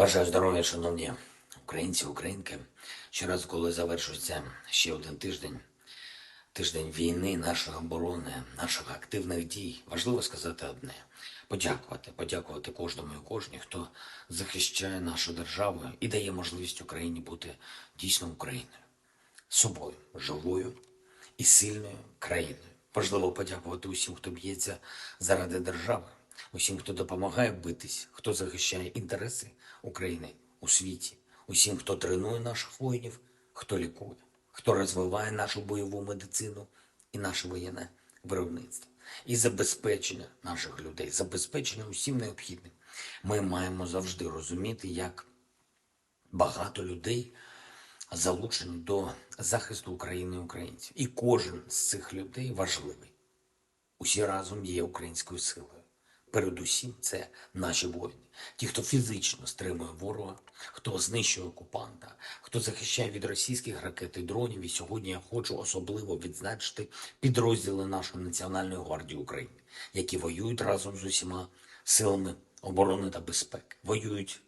Бажаю здоров'я, шановні українці, українки. Щоразу, коли завершується ще один тиждень, тиждень війни, нашої оборони, наших активних дій, важливо сказати одне: подякувати, подякувати кожному і кожній, хто захищає нашу державу і дає можливість Україні бути дійсно Україною, собою, живою і сильною країною. Важливо подякувати усім, хто б'ється заради держави, усім, хто допомагає битись, хто захищає інтереси України у світі, усім, хто тренує наших воїнів, хто лікує, хто розвиває нашу бойову медицину і наше воєнне виробництво, і забезпечення наших людей, забезпечення усім необхідним. Ми маємо завжди розуміти, як багато людей залучені до захисту України і українців. І кожен з цих людей важливий. Усі разом є українською силою. Передусім, це наші воїни, ті, хто фізично стримує ворога, хто знищує окупанта, хто захищає від російських ракет і дронів. І сьогодні я хочу особливо відзначити підрозділи нашої Національної гвардії України, які воюють разом з усіма силами оборони та безпеки, воюють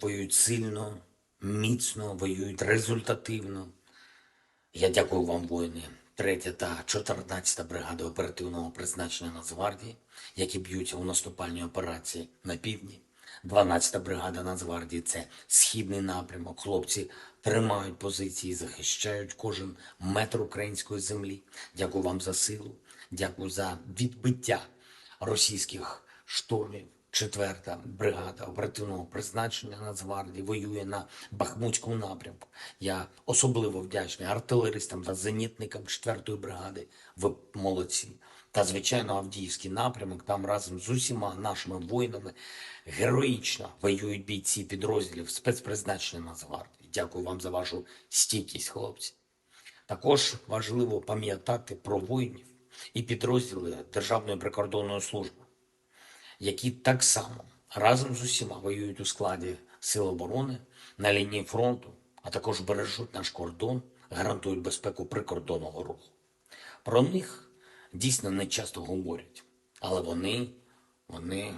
воюють сильно, міцно, воюють результативно. Я дякую вам, воїни, 3 та 14 бригади оперативного призначення Нацгвардії, які б'ються у наступальній операції на півдні. 12 бригада Нацгвардії це східний напрямок. Хлопці тримають позиції, захищають кожен метр української землі. Дякую вам за силу, дякую за відбиття російських штурмів. Четверта бригада оперативного призначення Нацгвардії воює на Бахмутському напрямку. Я особливо вдячний артилеристам та зенітникам 4-ї бригади. Ви молодці. Та звичайно, Авдіївський напрямок там разом з усіма нашими воїнами героїчно воюють бійці підрозділів спецпризначення Нацгвардії. Дякую вам за вашу стійкість, хлопці. Також важливо пам'ятати про воїнів і підрозділи Державної прикордонної служби які так само разом з усіма воюють у складі Сил оборони на лінії фронту, а також бережуть наш кордон, гарантують безпеку прикордонного руху. Про них дійсно не часто говорять, але вони, вони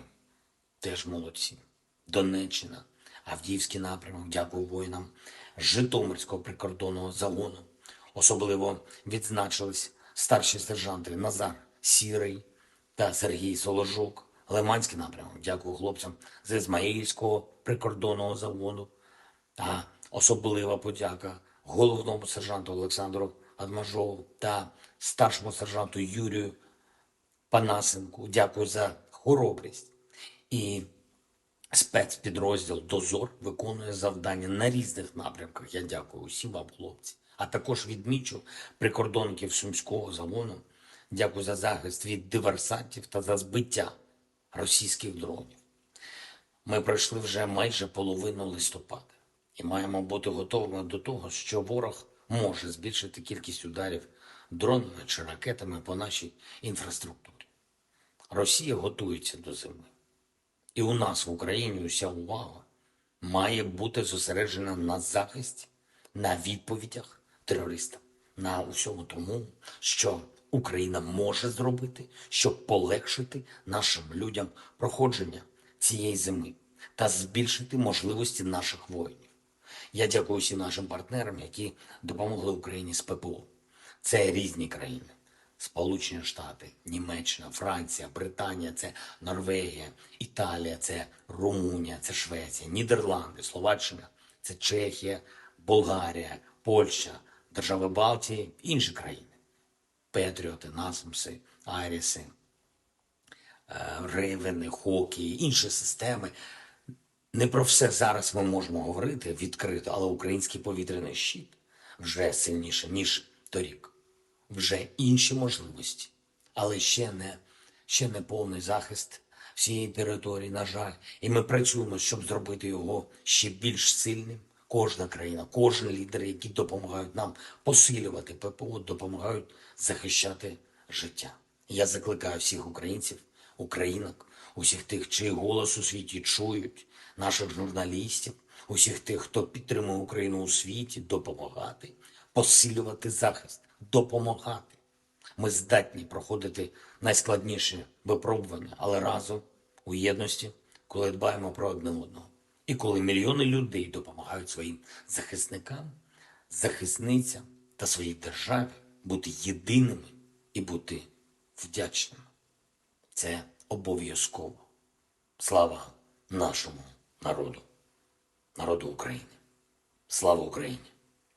теж молодці. Донеччина, Авдіївський напрямок, дякую воїнам Житомирського прикордонного загону. Особливо відзначились старші сержанти Назар Сірий та Сергій Соложук. Лиманський напрямок. Дякую хлопцям з Ізмаїльського прикордонного заводу. Та особлива подяка головному сержанту Олександру Адмажову та старшому сержанту Юрію Панасенку. Дякую за хоробрість. І спецпідрозділ Дозор виконує завдання на різних напрямках. Я дякую усім вам, хлопці. А також відмічу прикордонників Сумського загону. Дякую за захист від диверсантів та за збиття російських дронів. Ми пройшли вже майже половину листопада і маємо бути готовими до того, що ворог може збільшити кількість ударів дронами чи ракетами по нашій інфраструктурі. Росія готується до зими. І у нас в Україні уся увага має бути зосереджена на захисті, на відповідях терористам, на усьому тому, що Україна може зробити, щоб полегшити нашим людям проходження цієї зими та збільшити можливості наших воїнів. Я дякую всім нашим партнерам, які допомогли Україні з ППО. Це різні країни. Сполучені Штати, Німеччина, Франція, Британія, це Норвегія, Італія, це Румунія, це Швеція, Нідерланди, Словаччина, це Чехія, Болгарія, Польща, держави Балтії, інші країни. Петріоти, Насмси, Айріси, е, Рейвени, Хокі, інші системи. Не про все зараз ми можемо говорити відкрито, але український повітряний щит вже сильніше, ніж торік. Вже інші можливості, але ще не, ще не повний захист всієї території, на жаль. І ми працюємо, щоб зробити його ще більш сильним. Кожна країна, кожен лідер, які допомагають нам посилювати ППО, допомагають захищати життя. Я закликаю всіх українців, українок, усіх тих, чий голос у світі чують, наших журналістів, усіх тих, хто підтримує Україну у світі, допомагати, посилювати захист, допомагати. Ми здатні проходити найскладніші випробування, але разом у єдності коли дбаємо про одне одного. І коли мільйони людей допомагають своїм захисникам, захисницям та своїй державі бути єдиними і бути вдячними. Це обов'язково. Слава нашому народу, народу України. Слава Україні!